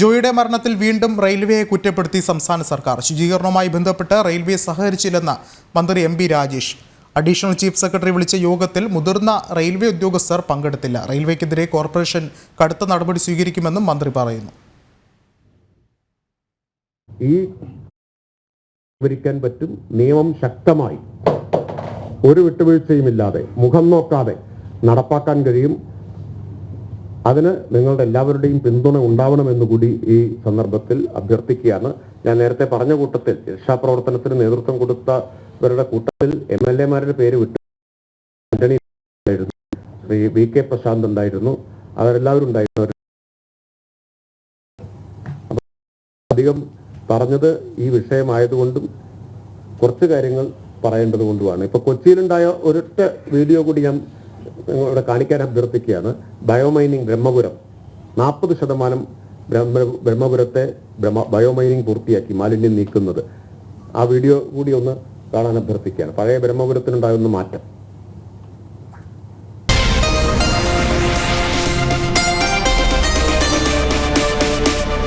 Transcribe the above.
ജോയിയുടെ മരണത്തിൽ വീണ്ടും റെയിൽവേയെ കുറ്റപ്പെടുത്തി സംസ്ഥാന സർക്കാർ. ശുചീകരണവുമായി ബന്ധപ്പെട്ട് റെയിൽവേ സഹകരിച്ചില്ലെന്ന് മന്ത്രി M P Rajesh. Additional chief secretary വിളിച്ച യോഗത്തിൽ മുതിർന്ന റെയിൽവേ ഉദ്യോഗസ്ഥർ പങ്കെടുത്തില്ല. റെയിൽവേക്കെതിരെ കോർപ്പറേഷൻ കടുത്ത നടപടി സ്വീകരിക്കുമെന്നും മന്ത്രി പറയുന്നു. ഈ വിവരിക്കാൻ പറ്റും നിയമം ശക്തമായി. ഒരു വിട്ടുവീഴ്ചയുമില്ലാതെ മുഖം നോക്കാതെ നടപ്പാക്കാൻ കഴിയും. അതിന് നിങ്ങളുടെ എല്ലാവരുടെയും പിന്തുണ ഉണ്ടാവണമെന്ന് കൂടി ഈ സന്ദർഭത്തിൽ അഭ്യർത്ഥിക്കുകയാണ്. ഞാൻ നേരത്തെ പറഞ്ഞ കൂട്ടത്തിൽ രക്ഷാപ്രവർത്തനത്തിന് നേതൃത്വം കൊടുത്തവരുടെ കൂട്ടത്തിൽ എം എൽ എമാരുടെ പേര് വിട്ടു. ആന്റണി ഉണ്ടായിരുന്നു. ശ്രീ വി കെ പ്രശാന്ത് ഉണ്ടായിരുന്നു. അവരെല്ലാവരും ഉണ്ടായിരുന്നു. അധികം പറഞ്ഞത് ഈ വിഷയമായതുകൊണ്ടും കുറച്ച് കാര്യങ്ങൾ പറയേണ്ടത് കൊണ്ടുമാണ് ഇപ്പൊ കൊച്ചിയിലുണ്ടായ ഒരൊറ്റ വീഡിയോ കൂടി ഞാൻ ഇവിടെ കാണിക്കാൻ അഭ്യർത്ഥിക്കുകയാണ്. ബയോമൈനിങ് ബ്രഹ്മപുരം. നാൽപ്പത് ശതമാനം ബ്രഹ്മ ബ്രഹ്മപുരത്തെ ബ്രഹ്മ ബയോമൈനിങ് പൂർത്തിയാക്കി മാലിന്യം നീക്കുന്നത്. ആ വീഡിയോ കൂടി ഒന്ന് കാണാൻ അഭ്യർത്ഥിക്കുകയാണ്. പഴയ ബ്രഹ്മപുരത്തിനുണ്ടാകുന്ന മാറ്റം.